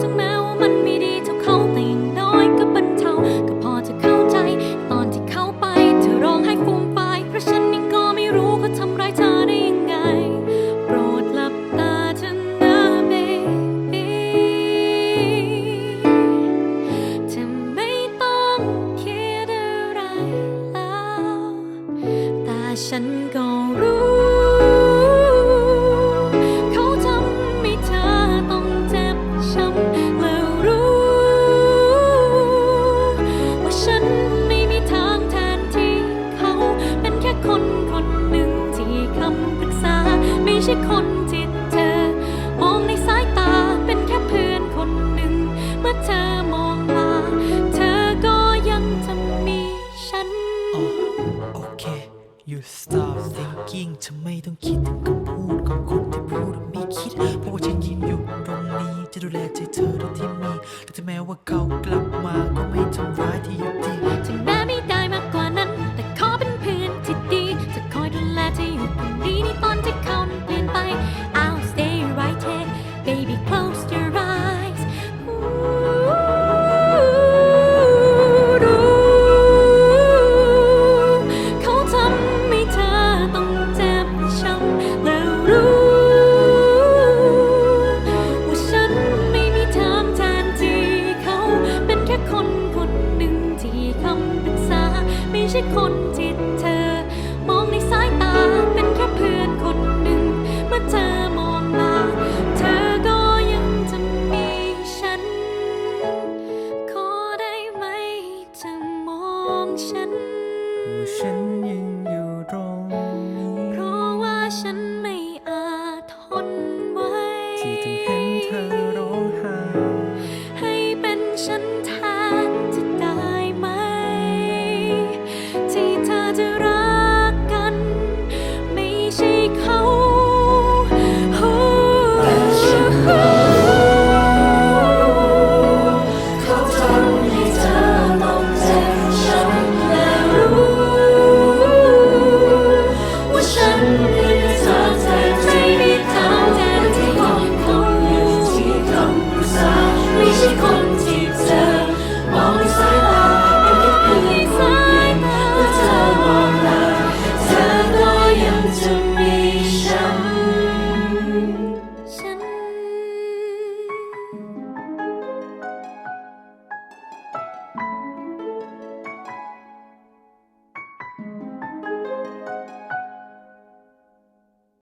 ถึงแม้ว่ามันไม่ดีเท่าเขาแต่อย่างน้อยก็บรรเทาก็พอจะเข้าใจ ตอนที่เขาไปเธอร้องไห้ฟูมปายเพราะฉันยังก็ไม่รู้เขาทำร้ายเธอได้ยังไง โปรดหลับตาเธอนะ baby เธอไม่ต้องคิดอะไรแล้วแต่ฉันก็รู้ you stop thinking to me don't keep ่คนที่ to